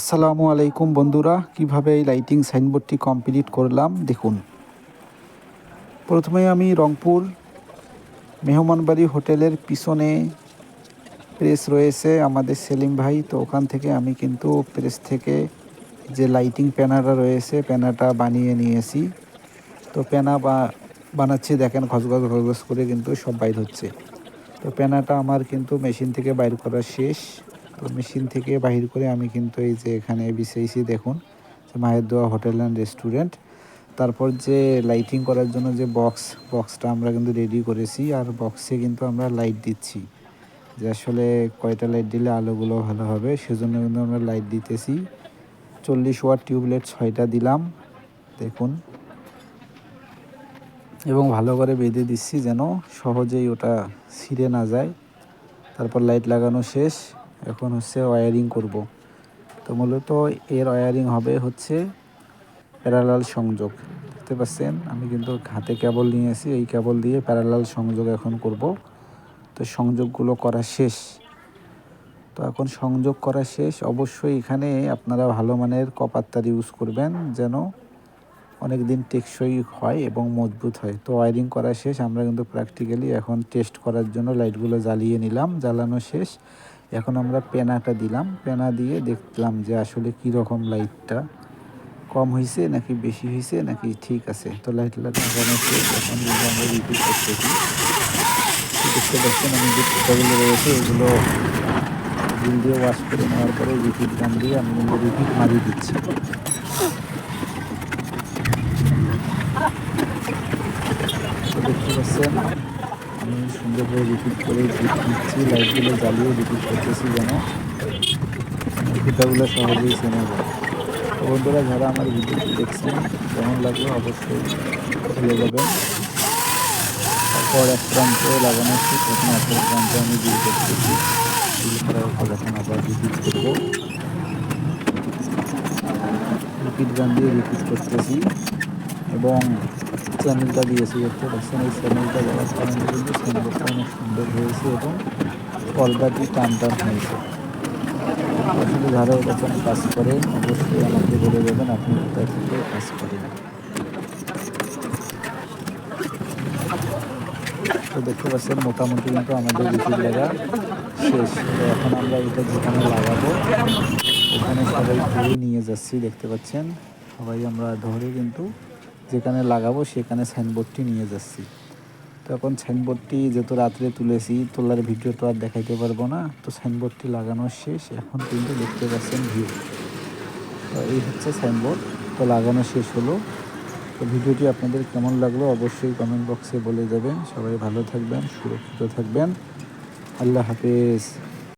আসসালামু আলাইকুম বন্ধুরা, কীভাবে এই লাইটিং সাইনবোর্ডটি কমপ্লিট করলাম? দেখুন। প্রথমে আমি রংপুর মেহমানবাড়ি হোটেলের পিছনে প্রেস রয়েছে আমাদের সেলিম ভাই, তো ওখান থেকে আমি কিন্তু প্রেস থেকে যে লাইটিং প্যানাটা রয়েছে প্যানাটা বানিয়ে নিয়েছি। তো প্যানা বা, বানাচ্ছি, দেখেন ঘসঘস ঘসঘস করে কিন্তু সব বাইর হচ্ছে। তো প্যানাটা আমার কিন্তু মেশিন থেকে বাইর করা শেষ। তো মেশিন থেকে বাহির করে আমি কিন্তু এই যে এখানে বিছাইছি দেখুন মায়ের দোয়া হোটেল অ্যান্ড রেস্টুরেন্ট তারপর যে লাইটিং করার জন্য যে বক্স বক্সটা আমরা কিন্তু রেডি করেছি, আর বক্সে কিন্তু আমরা লাইট দিচ্ছি। যে আসলে কয়টা লাইট দিলে আলোগুলো ভালো হবে, সেজন্য কিন্তু আমরা লাইট দিতেছি। চল্লিশ ওয়াট টিউবলাইট ছয়টা দিলাম, দেখুন। এবং ভালো করে বেঁধে দিচ্ছি যেন সহজেই ওটা ছিঁড়ে না যায়। তারপর লাইট লাগানো শেষ। এখন হচ্ছে ওয়ারিং করব। তো মূলত এর ওয়ারিং হবে হচ্ছে প্যারালাল সংযোগ। দেখতে পাচ্ছেন, আমি কিন্তু হাতে কেবল নিয়েছি এই কেবল দিয়ে প্যারালাল সংযোগ এখন করব। তো সংযোগগুলো করা শেষ। তো এখন সংযোগ করা শেষ, অবশ্যই এখানে আপনারা ভালো মানের কপার তার ইউজ করবেন যেন অনেক দিন টেকসই হয় এবং মজবুত হয়। তো ওয়ারিং করা শেষ, আমরা কিন্তু প্র্যাকটিক্যালি এখন টেস্ট করার জন্য লাইটগুলো জ্বালিয়ে নিলাম, জ্বালানো শেষ। এখন আমরা পেনাটা দিলাম। পেনা দিয়ে দেখলাম যে আসলে কী রকম লাইটটা। কম হয়েছে নাকি বেশি হয়েছে নাকি ঠিক আছে? তো লাইট লাগানো এখন কিন্তু আমরা রিপিট করতেছি। দেখতে পাচ্ছেন আমি যে পোকাগুলো রয়েছে, এগুলো বিল দিয়ে ওয়াশ করে নেওয়ার পরে রিপিট গান দিয়ে আমি কিন্তু রিপিট মারিয়ে দিচ্ছি দেখতে পাচ্ছেন সুন্দরভাবে রিপিট করে দিচ্ছি লাইটগুলো জ্বালিয়ে রিপিট করতেছি যেন ফুটাগুলো সহজেই চেনা যায়। বন্ধুরা, যারা আমার ভিডিওটি দেখছেন, কেমন লাগল অবশ্যই ভুলে যাবেন। তারপর এক প্রান্ত লাগানো শেষ এখন অপর প্রান্তে আমি বিল করতেছি বিল করার পর এখন আবার রিপিট করব। রিপিট গান দিয়ে রিপিট করতেছি। এবং চ্যানেলটা দিয়েছি দেখতে পাচ্ছেন এই চ্যানেলটা দেওয়ার কারণে কিন্তু চ্যানেলটা অনেক সুন্দর হয়েছে এবং পর্দাটি টান টান হয়েছে। আসলে যারা এরকম কাজ করে অবশ্যই আমাকে বলে দেবেন, আপনি কোথায় থেকে কাজ করেন। তো দেখতে পাচ্ছেন, মোটামুটি কিন্তু আমাদের রিপিট লাগা শেষ। তো এখন আমরা এটা যেখানে লাগাবো, ওখানে সবাই ধরে নিয়ে যাচ্ছি, দেখতে পাচ্ছেন। সবাই আমরা ধরে কিন্তু যেখানে লাগাবো সেখানে সাইনবোর্ডটি নিয়ে যাচ্ছি। তো এখন সাইনবোর্ডটি যেহেতু রাত্রে তুলেছি, তোলার ভিডিও তো আর দেখাইতে পারব না। তো সাইনবোর্ডটি লাগানো শেষ, এখন কিন্তু দেখতে পাচ্ছেন ভিউ তো এই হচ্ছে সাইনবোর্ড, তো লাগানো শেষ হলো। তো ভিডিওটি আপনাদের কেমন লাগল অবশ্যই কমেন্ট বক্সে বলে যাবেন। সবাই ভালো থাকবেন, সুরক্ষিত থাকবেন। আল্লাহ হাফেজ।